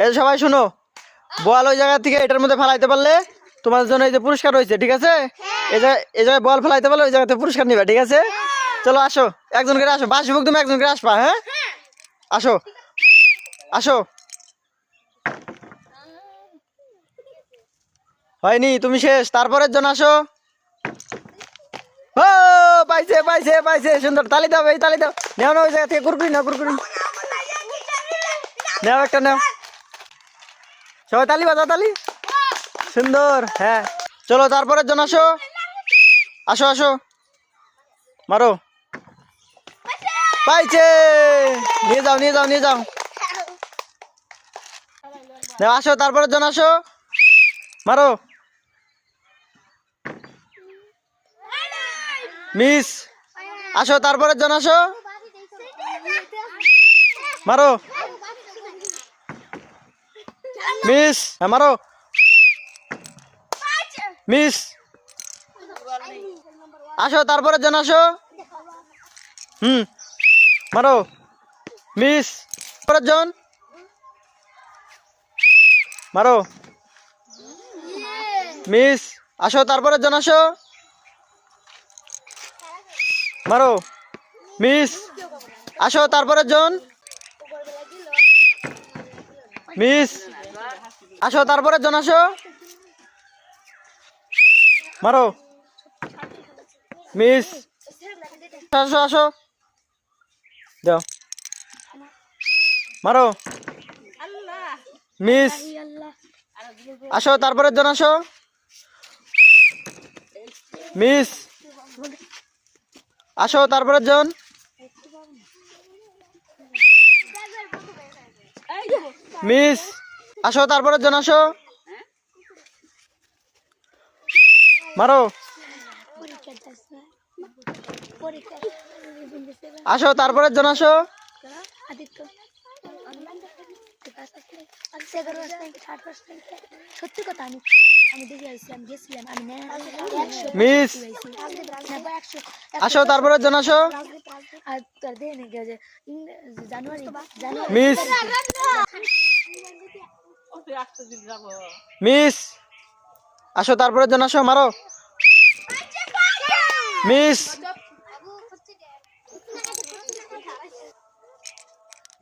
এই সবাই শুনো বল ওই জায়গা থেকে এটার মধ্যে ফেলাইতে পারলে তোমার জন্য এই যে পুরস্কার রয়েছে ঠিক আছে? এই জায়গায় এই জায়গায় বল ফেলাইতে পারলে ওই জায়গাতে পুরস্কার নিবে ঠিক আছে? চলো আসো একজন করে আসো বাসি মুখ তুমি একজন করে আসবা হ্যাঁ? আসো। আসো। হয়নি তুমি শেষ তারপরের জন আসো। ও পাইছে পাইছে পাইছে সুন্দর তালি দাও এই তালি দাও। নেও না ওই জায়গা থেকে কুরকুরি না কুরকুরি। নেও একটা নেও। সবাই তালি বাজাও তালি সুন্দর হ্যাঁ। চলো তারপরের জন আসো। আসো আসো। মারো। পাইছে। নিয়ে যাও নিয়ে যাও নিয়ে যাও। আসো, তারপরের জন আসো। মারো। মিস, আসো, তারপরের জন আসো। মারো। মিস হ্যাঁ, মারো। মিস। আসো তারপরের জন আসো। হুম মারো। মিস পরের জন। মারো। মিস আসো তারপরের জন আসো। মারো। মিস আসো তারপরের জন। মিস আসো, তারপরে জন, আসো। মারো। মিস। আসো আসো। দাও মারো। মিস। আসো, তারপরে জন, আসো। মিস। আসো, তারপরে জন। মিস। আসো তারপরে জন আসো। মারো। আসো তারপরে জন আসো। সত্যি কথা আমি আমি দেখে আসছিলাম গেছিলাম আমি মিস। আসো তারপরে জন আসো। জানুয়ারি জানুয়ারি মিস। মিস, আসো তারপরের জন আসো, মারো। মিস।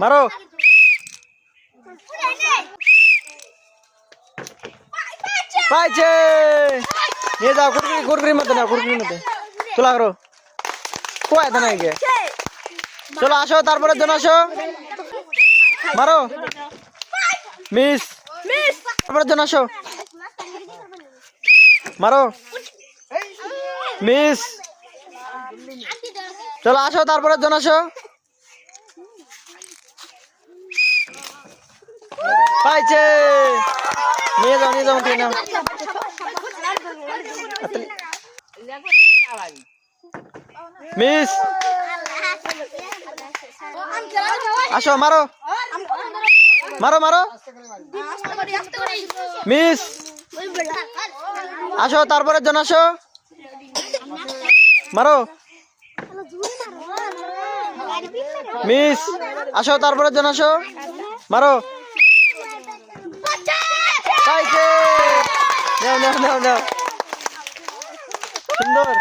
মারো। পাইছে। নিয়ে যাও, কুরকুরি, কুরকুরির মধ্যে নাও, কুরকুরির মধ্যে। তোলা করো কোয়ায় তো গে? চলো আসো, তারপরের জন আসো। মারো। মিস। তারপরের জন আসো। মারো। মিস। চলো আসো, তারপরে জন আসো। পাইছে। নিয়ে যাও নিয়ে যাও নাও। মিস। আসো, মারো। মারো মারো। মিস, আসো, তারপরের জন আসো। মারো। মিস, আসো, তারপরের জন আসো। মারো। নাও নাও নাও নাও। সুন্দর।